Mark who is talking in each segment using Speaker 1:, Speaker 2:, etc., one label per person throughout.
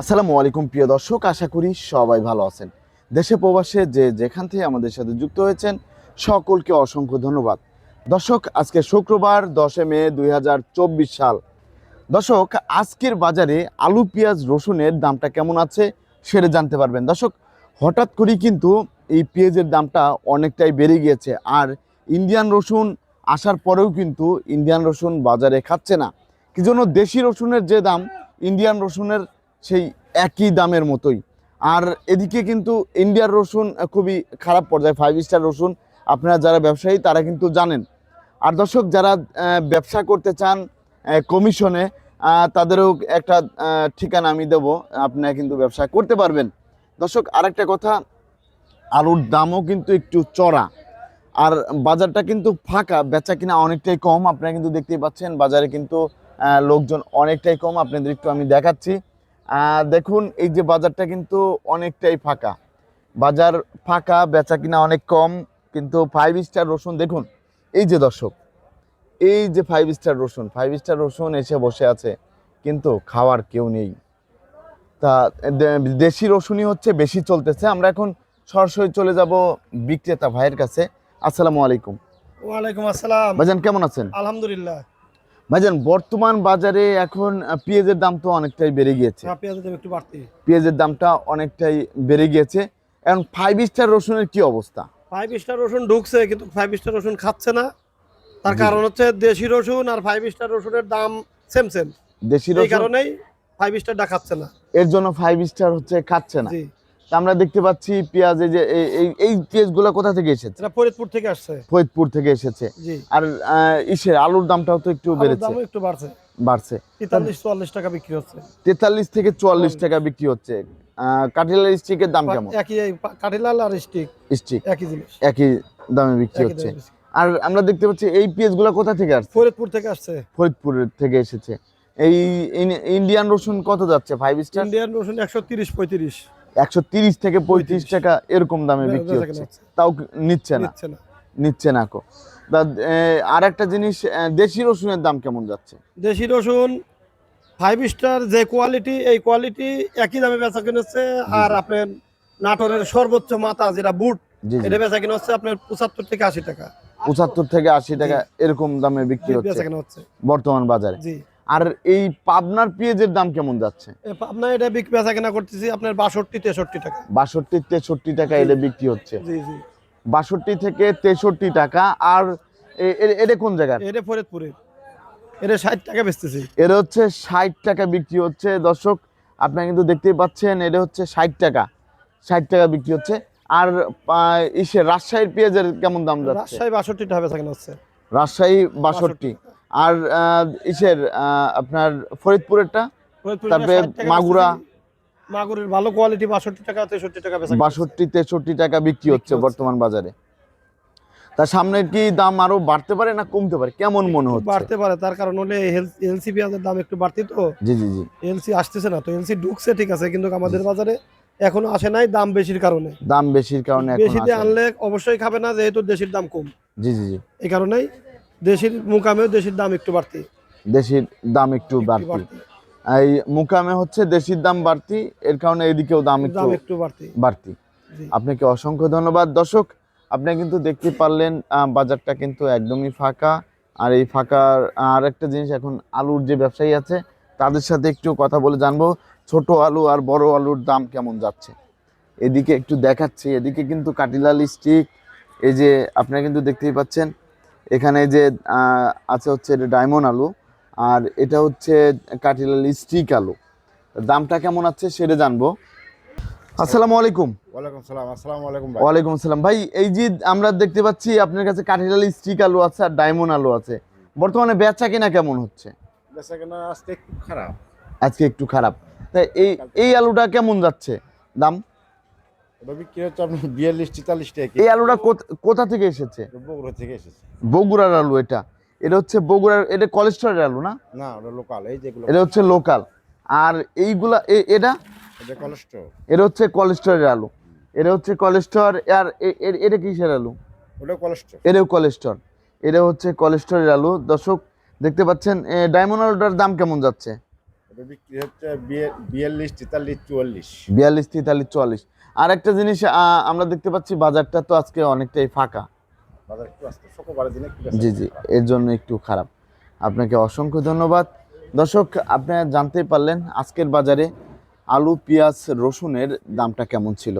Speaker 1: আসসালামু আলাইকুম, প্রিয় দর্শক। আশা করি সবাই ভালো আছেন। দেশে প্রবাসে যে যেখান থেকে আমাদের সাথে যুক্ত হয়েছেন, সকলকে অসংখ্য ধন্যবাদ। দর্শক, আজকে শুক্রবার দশে মে দু হাজার চব্বিশ সাল। দর্শক, আজকের বাজারে আলু, পেঁয়াজ, রসুনের দামটা কেমন আছে সেটা জানতে পারবেন। দর্শক, হঠাৎ করেই কিন্তু এই পেঁয়াজের দামটা অনেকটাই বেড়ে গিয়েছে। আর ইন্ডিয়ান রসুন আসার পরেও কিন্তু ইন্ডিয়ান রসুন বাজারে খাচ্ছে না। কি জন্য দেশি রসুনের যে দাম, ইন্ডিয়ান রসুনের সেই একই দামের মতোই। আর এদিকে কিন্তু ইন্ডিয়ার রসুন খুবই খারাপ পর্যায়ে ফাইভ স্টার রসুন। আপনারা যারা ব্যবসায়ী, তারা কিন্তু জানেন। আর দর্শক, যারা ব্যবসা করতে চান কমিশনে তাদেরও একটা ঠিকানা আমি দেবো। আপনারা কিন্তু ব্যবসা করতে পারবেন। দর্শক, আরেকটা কথা, আলুর দামও কিন্তু একটু চড়া। আর বাজারটা কিন্তু ফাঁকা, বেচা কিনা অনেকটাই কম। আপনারা কিন্তু দেখতেই পাচ্ছেন, বাজারে কিন্তু লোকজন অনেকটাই কম। আপনাদের একটু আমি দেখাচ্ছি। দেখুন এই যে বাজারটা কিন্তু অনেকটাই ফাঁকা। বাজার ফাঁকা বেচা কিনা অনেক কম কিন্তু ফাইভ স্টার রসুন দেখুন এই যে দর্শক এই যে ফাইভ স্টার রসুন ফাইভ স্টার রসুন এসে বসে আছে কিন্তু খাওয়ার কেউ নেই। তা দেশি রসুনই হচ্ছে বেশি চলতেছে। আমরা এখন সরাসরি চলে যাব বিক্রেতা ভাইয়ের কাছে। আসসালামু আলাইকুম।
Speaker 2: ওয়ালাইকুম আসসালাম।
Speaker 1: ভাইজান কেমন আছেন?
Speaker 2: আলহামদুলিল্লাহ।
Speaker 1: ভাইজান বর্তমান বাজারে এখন পেঁয়াজের দাম তো অনেকটাই বেড়ে গিয়েছে।
Speaker 2: হ্যাঁ, পেঁয়াজের
Speaker 1: দামটা অনেকটাই বেড়ে গিয়েছে। এখন ফাইভ স্টার রসুনের কি অবস্থা?
Speaker 2: ফাইভ স্টার রসুন ঢুকছে কিন্তু ফাইভ স্টার রসুন খাচ্ছে না। তার কারণ হচ্ছে দেশি রসুন আর ফাইভ স্টার রসুনের দাম সেম সেম
Speaker 1: দেশি
Speaker 2: এই
Speaker 1: রসুন?
Speaker 2: কারণেই ফাইভ স্টারটা খাচ্ছে না।
Speaker 1: এর জন্য ফাইভ স্টার হচ্ছে খাচ্ছে না। আমরা দেখতে পাচ্ছি পেঁয়াজ এই যে এই- পেঁয়াজগুলো কোথা থেকে এসেছে?
Speaker 2: এটা ফরিদপুর থেকে আসছে।
Speaker 1: ফরিদপুর থেকে এসেছে। আর ইসের আলুর দামটাও তো একটু বেড়েছে।
Speaker 2: দামও একটু বাড়ছে।
Speaker 1: বাড়ছে।
Speaker 2: তেতাল্লিশ চুয়াল্লিশ টাকা বিক্রি হচ্ছে।
Speaker 1: তেতাল্লিশ থেকে চুয়াল্লিশ টাকা বিক্রি হচ্ছে। কাঠিলাল স্টিকের দাম কেমন?
Speaker 2: একই কাঠিলাল আর স্টিক।
Speaker 1: স্টিক।
Speaker 2: একই জিনিস।
Speaker 1: একই দামে বিক্রি হচ্ছে। আর আমরা দেখতে পাচ্ছি এই পেঁয়াজগুলো কোথা থেকে আসছে?
Speaker 2: ফরিদপুর থেকে আসছে।
Speaker 1: ফরিদপুর থেকে এসেছে। এই ইন্ডিয়ান রসুন কত যাচ্ছে? ফাইভ স্টার
Speaker 2: ইন্ডিয়ান রসুন একশো তিরিশ পঁয়ত্রিশ।
Speaker 1: একশো তিরিশ থেকে পঁয়ত্রিশ টাকা এরকম দামে বিক্রি হচ্ছে। তাও নিচ্ছে না?
Speaker 2: নিচ্ছে না।
Speaker 1: কো। আর একটা জিনিস দেশি রসুনের দাম কেমন যাচ্ছে?
Speaker 2: দেশি রসুন ফাইভ স্টার যে কোয়ালিটি এই কোয়ালিটি একই দামে বেচা কিনে হচ্ছে। আর আপনার নাটোরের সর্বোচ্চ মাথা যেটা বুট এটা বেচা কিনে হচ্ছে আপনার পঁচাত্তর থেকে আশি টাকা।
Speaker 1: পঁচাত্তর থেকে আশি টাকা এরকম দামে বিক্রি হচ্ছে।
Speaker 2: হচ্ছে।
Speaker 1: বর্তমান বাজারে।
Speaker 2: জি।
Speaker 1: আর এই পাবনার পেঁয়াজের দাম কেমন যাচ্ছে?
Speaker 2: আপনার এটা বিক বেচা কিনা করতেছি আপনার বাষট্টি তেষট্টি টাকা।
Speaker 1: বাষট্টি তেষট্টি টাকা এটা বিক্রি হচ্ছে।
Speaker 2: জি জি।
Speaker 1: বাষট্টি থেকে তেষট্টি টাকা আর এটা কোন জায়গার?
Speaker 2: এটা ফরিদপুরের। এটা ষাট টাকা বেচতেছি।
Speaker 1: এটা হচ্ছে ষাট টাকা বিক্রি হচ্ছে। দর্শক আপনারা কিন্তু দেখতেই পাচ্ছেন এটা হচ্ছে ষাট টাকা। ষাট টাকা বিক্রি হচ্ছে। আর ইসে রাজশাহীর পেঁয়াজের কেমন দাম যাচ্ছে?
Speaker 2: রাজশাহী বাষট্টি টাকা বেচা কিনা হচ্ছে।
Speaker 1: রাজশাহী বাষট্টি। আর ইসের আপনার ফরিদপুরেরটা
Speaker 2: ফরিদপুরের
Speaker 1: তারপরে মাগুরা?
Speaker 2: মাগুরের ভালো কোয়ালিটি বাষট্টি টাকা তেষট্টি টাকা।
Speaker 1: বাষট্টি তেষট্টি টাকা বিক্রি হচ্ছে। বর্তমান বাজারে। তা সামনে কি দাম আরও বাড়তে পারে না কমতে পারে? কেমন মনে
Speaker 2: একটু
Speaker 1: হচ্ছে?
Speaker 2: বাড়তে পারে তার কারণ হলে এলসি পেঁয়াজের দাম একটু বাড়তি তো।
Speaker 1: জি জি জি।
Speaker 2: এলসি আসতেছে না তো এলসি ঢুকছে ঠিক আছে কিন্তু আমাদের বাজারে এখনও আসে নাই দাম বেশির কারণে।
Speaker 1: দাম বেশির কারণে এখন আসে না।
Speaker 2: আনলে অবশ্যই খাবে না যেহেতু দেশির দাম কম।
Speaker 1: জি জি জি।
Speaker 2: এই কারণেই দেশির মুকামেও দেশির দাম একটু বাড়তি।
Speaker 1: দেশির দাম একটু বাড়তি। এই মুকামে হচ্ছে দেশির দাম বাড়তি এর কারণে এদিকেও দাম একটু
Speaker 2: একটু বাড়তি।
Speaker 1: বাড়তি। আপনাকে অসংখ্য ধন্যবাদ। দর্শক আপনি কিন্তু দেখতে পারলেন বাজারটা কিন্তু একদমই ফাঁকা। আর এই ফাঁকার আর একটা জিনিস এখন আলুর যে ব্যবসায়ী আছে তাদের সাথে একটু কথা বলে জানব ছোট আলু আর বড় আলুর দাম কেমন যাচ্ছে। এদিকে একটু দেখাচ্ছি এদিকে কিন্তু কাটিলাল স্টিক এই যে আপনারা কিন্তু দেখতেই পাচ্ছেন এখানে যে আছে হচ্ছে এটা ডায়মন্ড আলু আর এটা হচ্ছে কাটিলাল স্টিক আলু। দামটা কেমন আছে সেটা জানব। আসসালামু আলাইকুম।
Speaker 3: ওয়ালাইকুম সালাম আসসালামু আলাইকুম ভাই।
Speaker 1: ওয়ালাইকুম আসসালাম ভাই এই যে আমরা দেখতে পাচ্ছি আপনার কাছে কাঠিলাল স্টিক আলু আছে আর ডায়মন্ড আলু আছে। বর্তমানে বেচা কিনা কেমন হচ্ছে?
Speaker 3: বেচা কেনা আজকে একটু খারাপ।
Speaker 1: আজকে একটু খারাপ। তাই এই এই আলুটা কেমন যাচ্ছে? দাম?
Speaker 3: এটা বিক্রি হচ্ছে আপনার বিয়াল্লিশ তেতাল্লিশ টাকা
Speaker 1: এই আলুটা কোথ- থেকে এসেছে?
Speaker 3: বগুড়া থেকে এসেছে।
Speaker 1: বগুড়ার আলু এটা। এটা হচ্ছে বগুড়ার এটা কোলেস্টরের আলু না?
Speaker 3: না ওটা লোকাল এই যেগুলো
Speaker 1: এটা হচ্ছে লোকাল আর এইগুলা এ- এটা?
Speaker 3: এটা কোলেস্ট্রল
Speaker 1: এটা হচ্ছে কোলেস্টরের আলু। এটা হচ্ছে কোলেস্টর আর এটা কিসের আলু?
Speaker 3: ওটা কোলেস্ট্রল
Speaker 1: এটাও কোলেস্টর এটা হচ্ছে কোলেস্টরের আলু। দর্শক দেখতে পাচ্ছেন ডায়মন্ড আলুটার দাম কেমন যাচ্ছে?
Speaker 3: এটা বিক্রি হচ্ছে বিয়ে- বিয়াল্লিশ তেতাল্লিশ চুয়াল্লিশ।
Speaker 1: বিয়াল্লিশ তেতাল্লিশ চুয়াল্লিশ। আর একটা জিনিস আমরা দেখতে পাচ্ছি বাজারটা তো আজকে অনেকটাই ফাঁকা। জি জি এর জন্য একটু খারাপ। আপনাকে অসংখ্য ধন্যবাদ। দর্শক আপনারা জানতে পারলেন আজকের বাজারে আলু পেঁয়াজ রসুনের দামটা কেমন ছিল।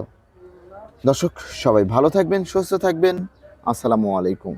Speaker 1: দর্শক সবাই ভালো থাকবেন সুস্থ থাকবেন। আসসালামু আলাইকুম।